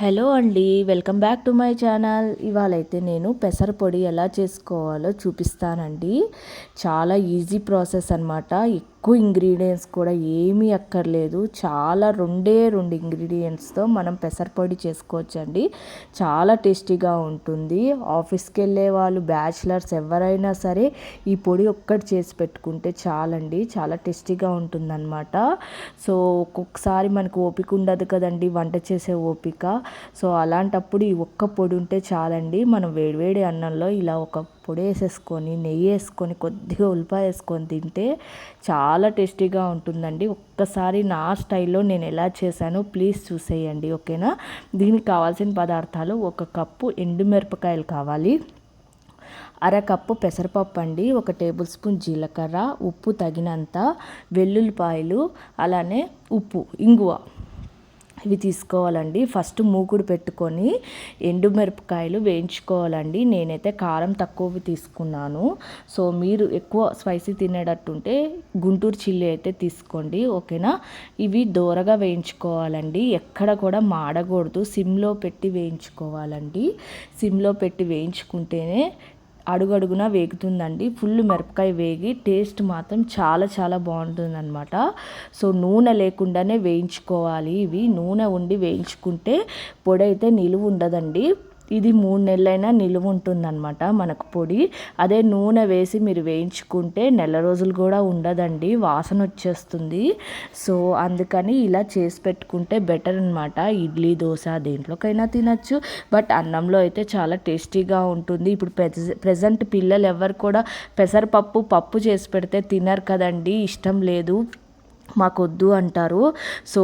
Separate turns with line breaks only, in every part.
Hello అండి welcome back to my channel. ఇవాళైతే నేను పెసర పొడి ఎలా చేసుకోవాలో చూపిస్తానండి. చాలా ఈజీ ప్రాసెస్ అనమాట ఎక్కువ ఇంగ్రీడియంట్స్ కూడా ఏమీ అక్కర్లేదు. చాలా రెండే రెండు ఇంగ్రీడియంట్స్తో మనం పెసరపొడి చేసుకోవచ్చండి. చాలా టేస్టీగా ఉంటుంది. ఆఫీస్కి వెళ్ళే వాళ్ళు బ్యాచిలర్స్ ఎవరైనా సరే ఈ పొడి ఒక్కటి చేసి పెట్టుకుంటే చాలండి. చాలా టేస్టీగా ఉంటుందన్నమాట. సో ఒక్కొక్కసారి మనకు ఓపిక ఉండదు కదండి వంట చేసే ఓపిక. సో అలాంటప్పుడు ఈ ఒక్క పొడి ఉంటే చాలండి. మనం వేడివేడి అన్నంలో ఇలా ఒక పొడి వేసేసుకొని నెయ్యి వేసుకొని కొద్దిగా ఉల్లిపాయ వేసుకొని తింటే చాలా టేస్టీగా ఉంటుందండి. ఒక్కసారి నా స్టైల్లో నేను ఎలా చేశానో ప్లీజ్ చూసేయండి ఓకేనా? దీనికి కావాల్సిన పదార్థాలు ఒక కప్పు ఎండుమిరపకాయలు కావాలి అరకప్పు పెసరపప్పు అండి ఒక టేబుల్ స్పూన్ జీలకర్ర ఉప్పు తగినంత వెల్లుల్లిపాయలు అలానే ఉప్పు ఇంగువ. ఇవి తీసుకోవాలండి. ఫస్ట్ మూకుడు పెట్టుకొని ఎండుమిరపకాయలు వేయించుకోవాలండి. నేనైతే కారం తక్కువ తీసుకున్నాను. సో మీరు ఎక్కువ స్పైసీ తినేటట్టుంటే గుంటూరు చిల్లీ అయితే తీసుకోండి. ఓకేనా? ఇవి దూరగా వేయించుకోవాలండి. ఎక్కడ కూడా మాడకూడదు. సిమ్లో పెట్టి వేయించుకోవాలండి. సిమ్లో పెట్టి వేయించుకుంటేనే అడుగడుగున వేగుతుందండి. ఫుల్ మిరపకాయ వేగి టేస్ట్ మాత్రం చాలా చాలా బాగుంటుంది అనమాట సో నూనె లేకుండానే వేయించుకోవాలి ఇవి. నూనె ఉండి వేయించుకుంటే పొడి అయితే నిలువ ఉండదండి. ఇది మూడు నెలలైనా నిలువ ఉంటుందన్నమాట మనకు పొడి. అదే నూనె వేసి మీరు వేయించుకుంటే నెల రోజులు కూడా ఉండదండి వాసన వచ్చేస్తుంది. సో అందుకని ఇలా చేసి పెట్టుకుంటే బెటర్ అనమాట ఇడ్లీ దోశ దేంట్లోకైనా తినచ్చు. బట్ అన్నంలో అయితే చాలా టేస్టీగా ఉంటుంది. ఇప్పుడు ప్రజెంట్ పిల్లలు ఎవరు కూడా పెసరపప్పు పప్పు చేసి పెడితే తినరు కదండి ఇష్టం లేదు. మాకొద్దు అంటారు. సో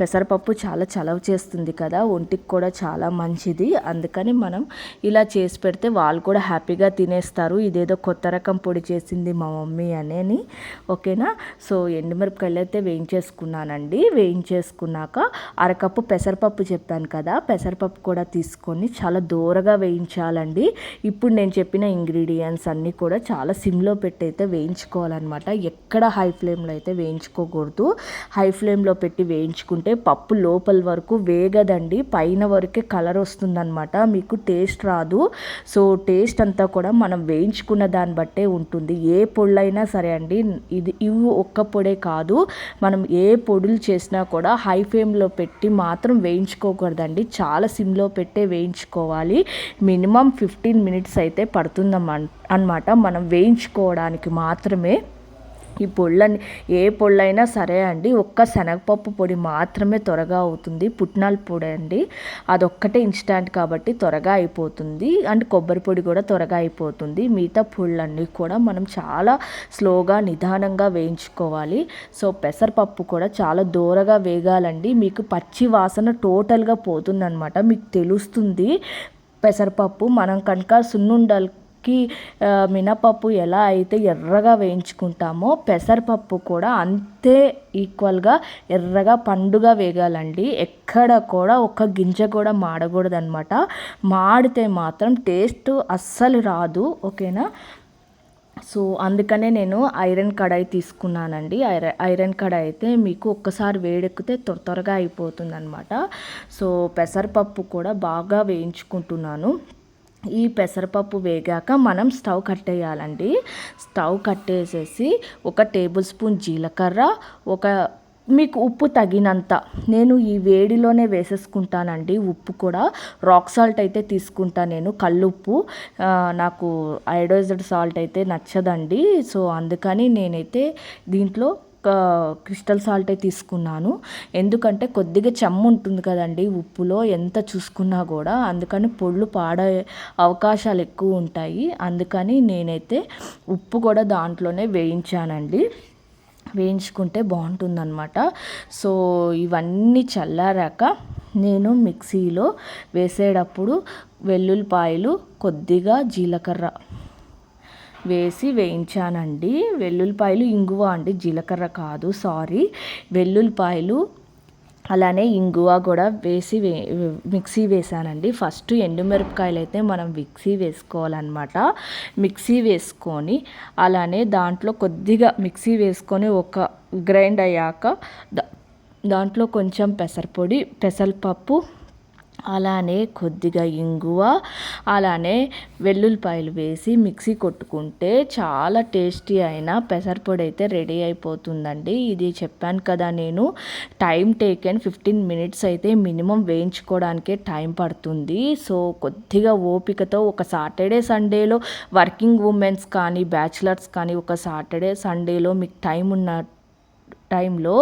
పెసరపప్పు చాలా చలవ చేస్తుంది కదా ఒంటికి కూడా చాలా మంచిది. అందుకని మనం ఇలా చేసి పెడితే వాళ్ళు కూడా హ్యాపీగా తినేస్తారు. ఇదేదో కొత్త రకం పొడి చేసింది మా మమ్మీ అనేని. ఓకేనా? సో ఎండుమిరపకాయలు అయితే వేయించేసుకున్నానండి. వేయించేసుకున్నాక అరకప్పు పెసరపప్పు చెప్పాను కదా పెసరపప్పు కూడా తీసుకొని చాలా దూరగా వేయించాలండి. ఇప్పుడు నేను చెప్పిన ఇంగ్రీడియంట్స్ అన్నీ కూడా చాలా సిమ్లో పెట్టి అయితే వేయించుకోవాలన్నమాట. ఎక్కడ హై ఫ్లేమ్లో అయితే వేయించుకో వేసుకోకూడదు. హై ఫ్లేమ్లో పెట్టి వేయించుకుంటే పప్పు లోపల వరకు వేగదండి. పైన వరకే కలర్ వస్తుందన్నమాట. మీకు టేస్ట్ రాదు. సో టేస్ట్ అంతా కూడా మనం వేయించుకున్న దాన్ని బట్టే ఉంటుంది. ఏ పొళ్ళైనా సరే అండి ఇది ఇవి ఒక్క పొడే కాదు. మనం ఏ పొడులు చేసినా కూడా హై ఫ్లేమ్లో పెట్టి మాత్రం వేయించుకోకూడదండి. చాలా సిమ్లో పెట్టే వేయించుకోవాలి. మినిమం ఫిఫ్టీన్ మినిట్స్ అయితే పడుతుందన్నమాట అనమాట మనం వేయించుకోవడానికి మాత్రమే. ఈ పొళ్ళని ఏ పొళ్ళైనా సరే అండి ఒక్క శనగపప్పు పొడి మాత్రమే త్వరగా అవుతుంది. పుట్నాల పొడి అండి. అదొక్కటే ఇన్స్టాంట్ కాబట్టి త్వరగా అయిపోతుంది. అండ్ కొబ్బరి పొడి కూడా త్వరగా అయిపోతుంది. మిగతా పొళ్ళన్నీ కూడా మనం చాలా స్లోగా నిదానంగా వేయించుకోవాలి. సో పెసరపప్పు కూడా చాలా దూరగా వేగాలండి. మీకు పచ్చి వాసన టోటల్గా పోతుందనమాట మీకు తెలుస్తుంది పెసరపప్పు మనం కనుక సున్నుండలు కి మినపప్పు ఎలా అయితే ఎర్రగా వేయించుకుంటామో పెసరపప్పు కూడా అంతే ఈక్వల్గా ఎర్రగా పండుగ వేగాలండి. ఎక్కడ కూడా ఒక గింజ కూడా మాడకూడదు అనమాట మాడితే మాత్రం టేస్ట్ అస్సలు రాదు ఓకేనా? సో అందుకనే నేను ఐరన్ కడాయి తీసుకున్నానండి. ఐరన్ ఐరన్ కడాయి అయితే మీకు ఒక్కసారి వేడెక్కితే త్వర త్వరగా అయిపోతుంది అనమాట సో పెసరపప్పు కూడా బాగా వేయించుకుంటున్నాను. ఈ పెసరపప్పు వేగాక మనం స్టవ్ కట్టేయాలండి. స్టవ్ కట్టేసేసి ఒక టేబుల్ స్పూన్ జీలకర్ర ఒక మీకు ఉప్పు తగినంత నేను ఈ వేడిలోనే వేసేసుకుంటానండి ఉప్పు కూడా. రాక్ సాల్ట్ అయితే తీసుకుంటా నేను కల్లుప్పు నాకు ఐడోజెడ్ సాల్ట్ అయితే నచ్చదండి. సో అందుకని నేనైతే దీంట్లో క్రిస్టల్ సాల్టే తీసుకున్నాను. ఎందుకంటే కొద్దిగా చెమ్ము ఉంటుంది కదండి ఉప్పులో ఎంత చూసుకున్నా కూడా. అందుకని పొళ్ళు పాడే అవకాశాలు ఎక్కువ ఉంటాయి. అందుకని నేనైతే ఉప్పు కూడా దాంట్లోనే వేయించానండి. వేయించుకుంటే బాగుంటుందన్నమాట. సో ఇవన్నీ చల్లారాక నేను మిక్సీలో వేసేటప్పుడు వెల్లుల్లిపాయలు కొద్దిగా జీలకర్ర వేసి వేయించానండి. వెల్లుల్లిపాయలు ఇంగువ అండి జీలకర్ర కాదు సారీ. వెల్లుల్లిపాయలు అలానే ఇంగువ కూడా వేసి వే మిక్సీ వేసానండి. ఫస్ట్ ఎండుమిరపకాయలు అయితే మనం మిక్సీ వేసుకోవాలన్నమాట. మిక్సీ వేసుకొని అలానే దాంట్లో కొద్దిగా మిక్సీ వేసుకొని ఒక గ్రైండ్ అయ్యాక దాంట్లో కొంచెం పెసరపొడి పెసరపప్పు అలానే కొద్దిగా ఇంగువ అలానే వెల్లుల్లిపాయలు వేసి మిక్సీ కొట్టుకుంటే చాలా టేస్టీ అయిన పెసరపొడి అయితే రెడీ అయిపోతుందండి. ఇది చెప్పాను కదా నేను టైం టేకెన్ ఫిఫ్టీన్ మినిట్స్ అయితే మినిమం వేయించుకోవడానికే టైం పడుతుంది. సో కొద్దిగా ఓపికతో ఒక సాటర్డే సండేలో వర్కింగ్ ఉమెన్స్ కానీ బ్యాచిలర్స్ కానీ ఒక సాటర్డే సండేలో మీకు టైం ఉన్న టైంలో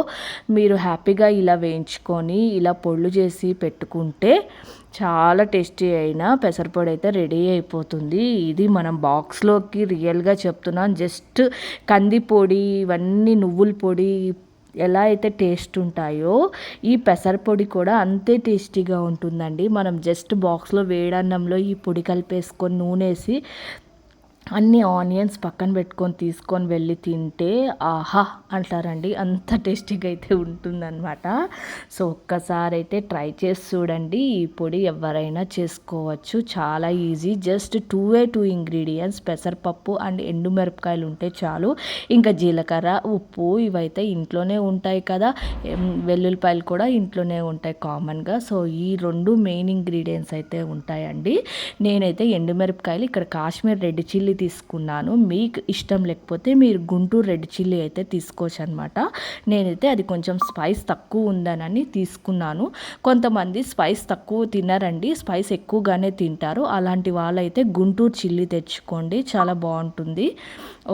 మీరు హ్యాపీగా ఇలా వేయించుకొని ఇలా పొళ్ళు చేసి పెట్టుకుంటే చాలా టేస్టీ అయిన పెసరపొడి అయితే రెడీ అయిపోతుంది. ఇది మనం బాక్స్లోకి రియల్గా చెప్తున్నాం. జస్ట్ కంది పొడి ఇవన్నీ నువ్వుల పొడి ఎలా అయితే టేస్ట్ ఉంటాయో ఈ పెసరపొడి కూడా అంతే టేస్టీగా ఉంటుందండి. మనం జస్ట్ బాక్స్లో వేడన్నంలో ఈ పొడి కలిపేసుకొని నూనె వేసి అన్ని ఆనియన్స్ పక్కన పెట్టుకొని తీసుకొని వెళ్ళి తింటే ఆహా అంటారండి. అంత టేస్టీగా అయితే ఉంటుందన్నమాట. సో ఒక్కసారి అయితే ట్రై చేసి చూడండి. ఈ పొడి ఎవరైనా చేసుకోవచ్చు. చాలా easy. Just two uh two ingredients పెసరపప్పు అండ్ ఎండుమిరపకాయలు ఉంటే చాలు. ఇంకా జీలకర్ర ఉప్పు ఇవైతే ఇంట్లోనే ఉంటాయి కదా. వెల్లుల్లిపాయలు కూడా ఇంట్లోనే ఉంటాయి కామన్గా. సో ఈ రెండు మెయిన్ ఇంగ్రీడియంట్స్ అయితే ఉంటాయండి. నేనైతే ఎండుమిరపకాయలు ఇక్కడ కాశ్మీర్ రెడ్ చిల్లీ తీసుకున్నాను. మీకు ఇష్టం లేకపోతే మీరు గుంటూరు రెడ్ చిల్లీ అయితే తీసుకోవచ్చు అనమాట నేనైతే అది కొంచెం స్పైస్ తక్కువ ఉందనని తీసుకున్నాను. కొంతమంది స్పైస్ తక్కువ తినరండి స్పైస్ ఎక్కువగానే తింటారు. అలాంటి వాళ్ళైతే గుంటూరు చిల్లీ తెచ్చుకోండి చాలా బాగుంటుంది.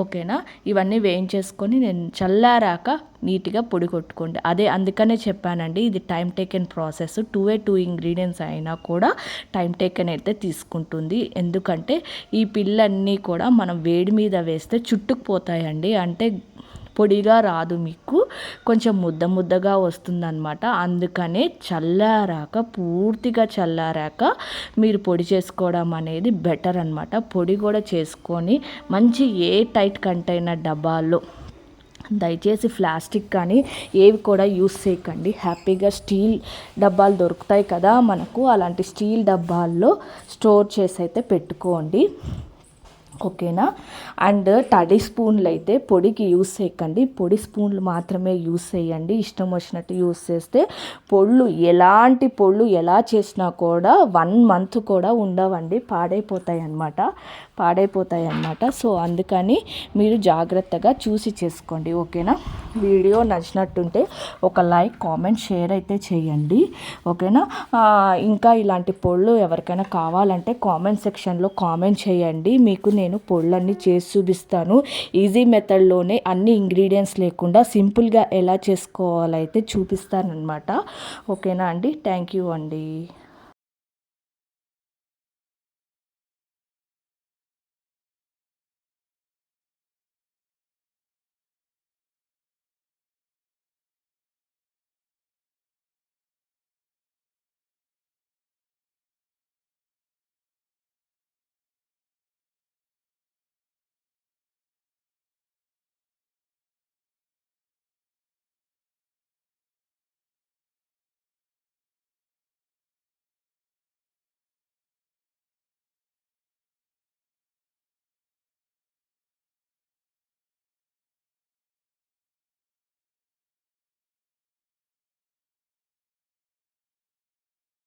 ఓకేనా? ఇవన్నీ వేయించేసుకొని నేను చల్లారాక నీట్గా పొడి కొట్టుకోండి. అదే అందుకనే చెప్పానండి ఇది time taken process two uh two ingredients అయినా కూడా టైం టేకెన్ అయితే తీసుకుంటుంది. ఎందుకంటే ఈ పిల్లన్నీ కూడా మనం వేడి మీద వేస్తే చుట్టుకుపోతాయండి. అంటే పొడిగా రాదు మీకు కొంచెం ముద్ద ముద్దగా వస్తుందన్నమాట. అందుకనే చల్లారాక పూర్తిగా చల్లారాక మీరు పొడి చేసుకోవడం అనేది బెటర్ అనమాట పొడి కూడా చేసుకొని మంచి ఏ టైట్ కంటైనర్ డబ్బాల్లో దయచేసి ప్లాస్టిక్ కానీ ఏవి కూడా యూస్ చేయకండి. హ్యాపీగా స్టీల్ డబ్బాలు దొరుకుతాయి కదా మనకు అలాంటి స్టీల్ డబ్బాల్లో స్టోర్ చేసి అయితే పెట్టుకోండి. ఓకేనా? అండ్ తడి స్పూన్లు అయితే పొడికి యూస్ చేయకండి. పొడి స్పూన్లు మాత్రమే యూస్ చేయండి. ఇష్టం వచ్చినట్టు యూస్ చేస్తే పొళ్ళు ఎలాంటి పొళ్ళు ఎలా చేసినా కూడా వన్ మంత్ కూడా ఉండవండి. పాడైపోతాయి అన్నమాట పాడైపోతాయి అన్నమాట సో అందుకని మీరు జాగ్రత్తగా చూసి చేసుకోండి ఓకేనా? వీడియో నచ్చినట్టుంటే ఒక లైక్ కామెంట్ షేర్ అయితే చేయండి ఓకేనా? ఇంకా ఇలాంటి పొళ్ళు ఎవరికైనా కావాలంటే కామెంట్ సెక్షన్లో కామెంట్ చేయండి. మీకు నేను పొళ్ళన్నీ చేసి చూపిస్తాను. ఈజీ మెథడ్లోనే అన్ని ఇంగ్రీడియంట్స్ లేకుండా సింపుల్గా ఎలా చేసుకోవాలైతే చూపిస్తానమాట ఓకేనా అండి? థ్యాంక్ యూ అండి.